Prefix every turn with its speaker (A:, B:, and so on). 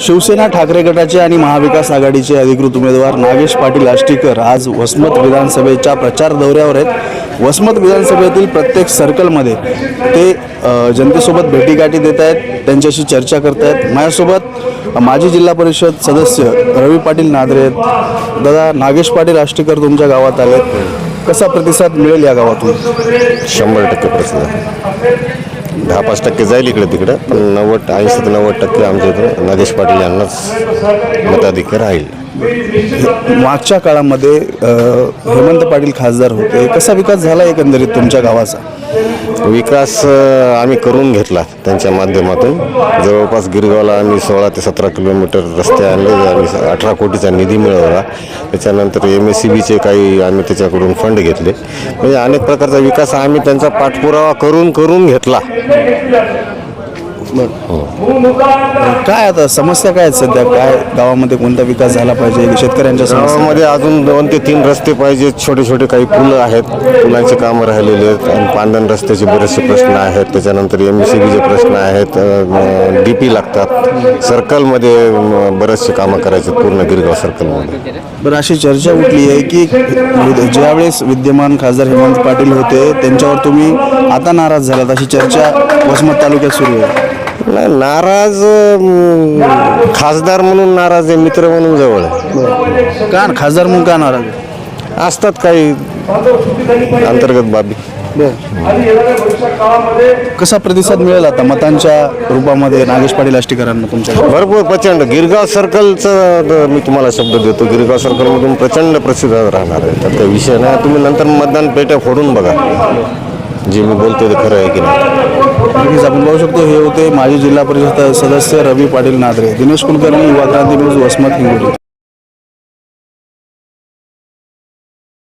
A: शिवसेना ठाकरे गटाचे आणि महाविकास आघाडीचे अधिकृत उमेदवार नागेश पाटील आष्टीकर आज वसमत विधानसभेच्या प्रचार दौऱ्यावर आहेत. वसमत विधानसभेतील प्रत्येक सर्कलमध्ये ते जनतेसोबत भेटीगाठी देत आहेत त्यांच्याशी चर्चा करत आहेत. माझ्यासोबत माजी जिल्हा परिषद सदस्य रवी पाटील नादरे आहेत. दादा नागेश पाटील आष्टीकर तुमच्या गावात आले कसा प्रतिसाद मिळेल या गावातून?
B: शंभर टक्के प्रतिसाद. दहा पाच टक्के जाईल इकडे तिकडे पण नव्वद ऐंशी ते नव्वद टक्के आमच्या इथं नागेश पाटील यांनाच मताधिक्य राहील.
A: मागच्या काळामध्ये अ, हेमंत पाटील खासदार होते. कसा विकास झाला एकंदरीत तुमच्या गावाचा?
B: विकास आम्ही करून घेतला त्यांच्या माध्यमातून. जवळपास गिरगावला आम्ही सोळा ते सतरा किलोमीटर रस्ते आणले आणि अठरा कोटीचा निधी मिळवला. त्याच्यानंतर एम एस सी बीचे काही आम्ही त्याच्याकडून फंड घेतले. म्हणजे अनेक प्रकारचा विकास आम्ही त्यांचा पाठपुरावा करून करून घेतला.
A: काय आता समस्या काय आहेत सध्या? काय गावामध्ये कोणता विकास झाला पाहिजे? शेतकऱ्यांच्या समस्या?
B: गावामध्ये अजून दोन ते तीन रस्ते पाहिजेत छोटे छोटे काही पुलं आहेत. पुलांची कामं राहिलेली आहेत. आणि पांदन रस्त्याचे बरेचसे प्रश्न आहेत. त्याच्यानंतर एम सी बीचे प्रश्न आहेत. डी पी लागतात. सर्कलमध्ये अं, बरेचसे कामं करायचे पूर्ण गिरगाव सर्कलमध्ये.
A: बरं अशी चर्चा उठली आहे की ज्यावेळेस विद्यमान खासदार हेमंत पाटील होते त्यांच्यावर तुम्ही आता नाराज झालात अशी चर्चा वसमत तालुक्यात सुरू आहे.
B: नाही नाराज अं, खासदार म्हणून नाराज आहे मित्र म्हणून जवळ आहे.
A: का खासदार म्हणून का नाराज आहे?
B: असतात काही अंतर्गत बाबी.
A: कसा प्रतिसाद मिळेल आता मतांच्या रूपामध्ये नागेश पाटील आष्टीकरांना तुमच्या
B: भरपूर प्रचंड. गिरगाव सर्कलचं मी तुम्हाला शब्द देतो. गिरगाव सर्कलमधून प्रचंड प्रसिद्ध राहणार आहे. तर काही विषय नाही तुम्ही नंतर मतदान पेट्या फोडून बघा. जे मी बोलतो ते खरं आहे की नाही?
A: नक्कीच आपण पाहू शकतो हे होते माजी जिल्हा परिषद सदस्य रवी पाटील नादरे दिनेश कुलकर्णी युवा क्रांती न्यूज वसमत हिंगोली.